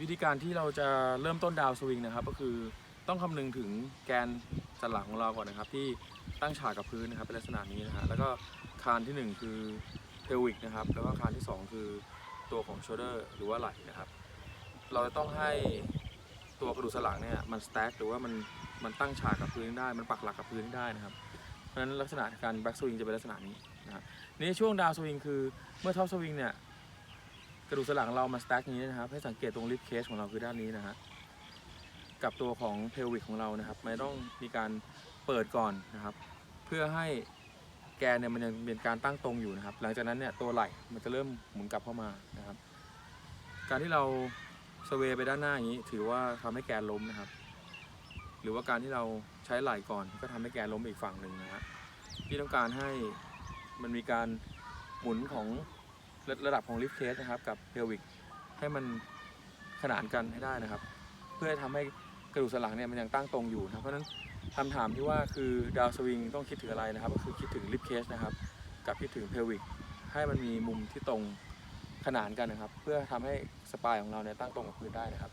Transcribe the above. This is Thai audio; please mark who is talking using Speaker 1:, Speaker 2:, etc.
Speaker 1: วิธีการที่เราจะเริ่มต้นดาวสวิงนะครับ ก็คือต้องคำนึงถึงแกนสันหลังของเราก่อนนะครับ ที่ตั้งฉากกับพื้นนะครับเป็นลักษณะนี้นะฮะแล้วก็คานที่หนึ่งคือเพลวิกนะครับแล้วก็คานที่สองคือตัวของโชเดอร์หรือว่าไหล่นะครับ เราจะต้องให้ตัวกระดูกสันหลังเนี่ยมันสแต็กหรือว่ามันมันตั้งฉากกับพื้นได้ มันปักหลักกับพื้นได้นะครับเพราะฉะนั้นลักษณะการแบ็กสวิงจะเป็นลักษณะนี้นะครับนี่ช่วงดาวสวิงคือเมื่อท็อปสวิงเนี่ย กระดูกสันหลังเรามาสแต็กนี้นะครับ ให้สังเกตตรงลิฟเคสของเราคือด้านนี้นะฮะกับตัวของเพลวิกของเรานะครับไมันต้องมีการเปิดก่อนนะครับ เพื่อให้แกนเนี่ยมันยังเป็นการตั้งตรงอยู่นะครับ หลังจากนั้นเนี่ยตัวไหล่มันจะเริ่มหมุนกลับเข้ามานะครับ การที่เราสเวย์ไปด้านหน้าอย่างนี้ ถือว่าทำให้แกนล้มนะครับ หรือว่าการที่เราใช้ไหล่ก่อน ก็ทำให้แกนล้มอีกฝั่งหนึ่งนะฮะที่ต้องการให้มันมีการหมุนของ ระระดับของลิฟเคสนะครับกับเพลวิกให้มันขนานกันให้ได้นะครับ เพื่อทำให้กระดูกสันหลังเนี่ยมันยังตั้งตรงอยู่นะเพราะฉะนั้นคำถามที่ว่าคือดาวสวิงต้องคิดถึงอะไรนะครับ ก็คือคิดถึงลิฟเคสนะครับ กับคิดถึงเพลวิกให้มันมีมุมที่ตรงขนานกันนะครับ เพื่อทำให้สปายของเราเนี่ยตั้งตรงกับพื้นได้นะครับ